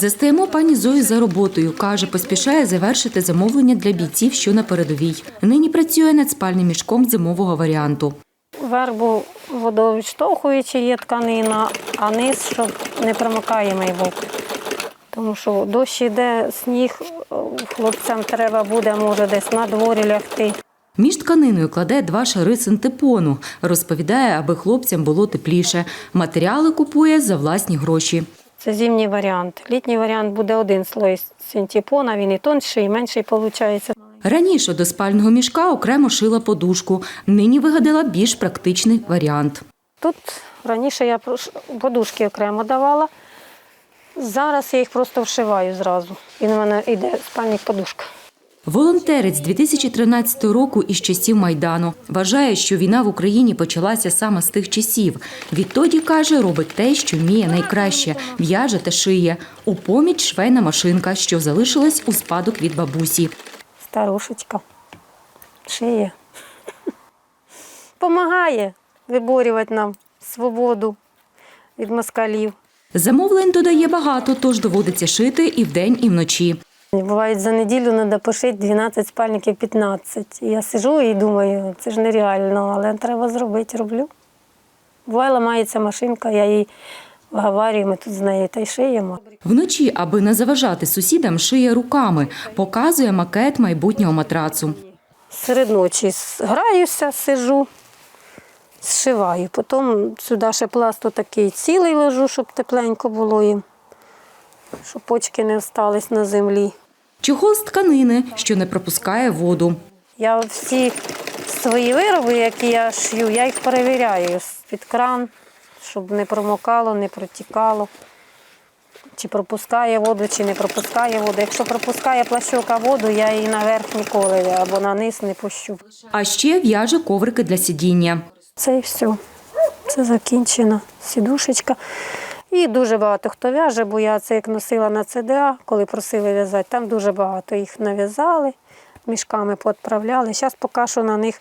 Застаємо пані Зою за роботою. Каже, поспішає завершити замовлення для бійців, що на передовій. Нині працює над спальним мішком зимового варіанту. Вербу водовідштовхуючи є тканина, а низ, щоб не промокаємий був. Тому що дощ іде, сніг, хлопцям треба буде, може, десь на дворі лягти. Між тканиною кладе два шари синтепону. Розповідає, аби хлопцям було тепліше. Матеріали купує за власні гроші. Це зимній варіант. Літній варіант буде один слой синтепона, він і тонший, і менший виходить. Раніше до спального мішка окремо шила подушку. Нині вигадала більш практичний варіант. Тут раніше я подушки окремо давала. Зараз я їх просто вшиваю зразу. І на мене йде спальник подушка. Волонтерець 2013 року із часів Майдану. Вважає, що війна в Україні почалася саме з тих часів. Відтоді, каже, робить те, що вміє найкраще – в'яже та шиє. У поміч швейна машинка, що залишилась у спадок від бабусі. Старушечка. Шиє. Помагає виборювати нам свободу від москалів. Замовлень додає багато, тож доводиться шити і вдень, і вночі. Бувають за неділю треба пошити 12 спальників 15. І я сижу і думаю, це ж нереально, але треба зробити, роблю. Буває, ламається машинка, я її вговорюю, ми тут з нею та й шиємо. Вночі, аби не заважати сусідам, шиє руками. Показує макет майбутнього матрацу. Серед ночі граюся, сижу, зшиваю. Потім сюди ще пласту такий цілий ложу, щоб тепленько було їм, щоб почки не остались на землі. Чохол з тканини, що не пропускає воду. Я всі свої вироби, які я шью, я їх перевіряю під кран, щоб не промокало, не протікало. Чи пропускає воду, чи не пропускає воду. Якщо пропускає плащока воду, я її наверх ніколи або на низ не пущу. А ще в'яже коврики для сидіння. Це і все. Це закінчена сідушечка. І дуже багато хто в'яже, бо я це як носила на ЦДА, коли просили в'язати. Там дуже багато їх нав'язали, мішками поотправляли. Зараз поки що на них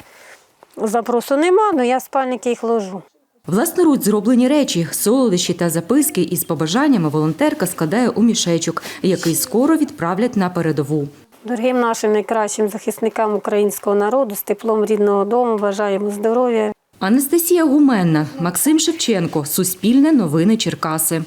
запросу нема, але я спальники їх ложу. Власноруч зроблені речі, солодощі та записки із побажаннями волонтерка складає у мішечок, який скоро відправлять на передову. Дорогим нашим найкращим захисникам українського народу з теплом рідного дому бажаємо здоров'я, Анастасія Гуменна, Максим Шевченко, Суспільне новини Черкаси.